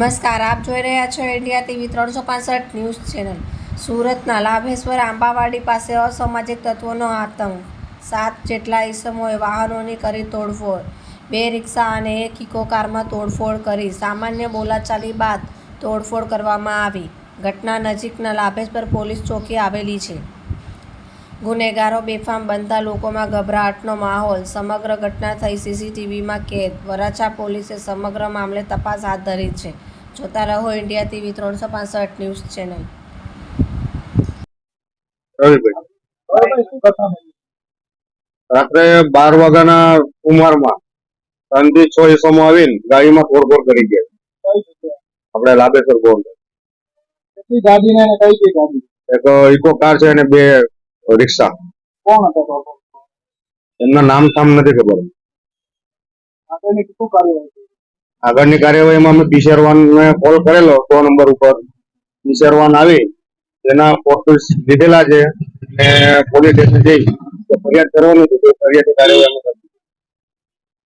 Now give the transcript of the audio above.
નમસ્કાર, આપ જોઈ રહ્યા છો ઇન્ડિયા ટીવી ત્રણસો પાસઠ ન્યૂઝ ચેનલ. સુરતના લાભેશ્વર આંબાવાડી પાસે અસામાજિક તત્વોનો આતંક. સાત જેટલા ઈસમોએ વાહનોની કરી તોડફોડ. બે રિક્ષા અને એક ઇકો કારમાં તોડફોડ કરી સામાન્ય બોલાચાલી બાદ તોડફોડ કરવામાં આવી. ઘટના નજીકના લાભેશ્વર પોલીસ ચોકી આવેલી છે. ગુનેગારો બેફામ બનતા લોકોમાં ગભરાટનો માહોલ. સમગ્ર ઘટના થઈ સીસીટીવીમાં કેદ. વરાછા પોલીસે સમગ્ર મામલે તપાસ હાથ ધરી છે. જોતા રહો ઇન્ડિયા ટીવી ત્રણસો પાસઠ ન્યૂઝ ચેનલ. રાત્રે બાર વાગ્યાના ઉંમરમાં ત્રણ છ ઈસમો આવીને ગાડીમાં તોડફોડ કરી ગયા. આપણે લાભેસર કઈ એક ઇકો કાર છે અને બે રિક્ષા. કોણ હતા એમના નામ થામ નથી ખબર. આગળની કાર્યવાહીમાં અમે પીસેરવાન ને કોલ કરેલો, સો નંબર ઉપર પીસેરવાન આવી તેના ફોટોસ લીધેલા છે, અને પોલીસ સ્ટેશન જઈ ફરિયાદ કરવાની હતી ફરિયાદ કાર્યવાહી.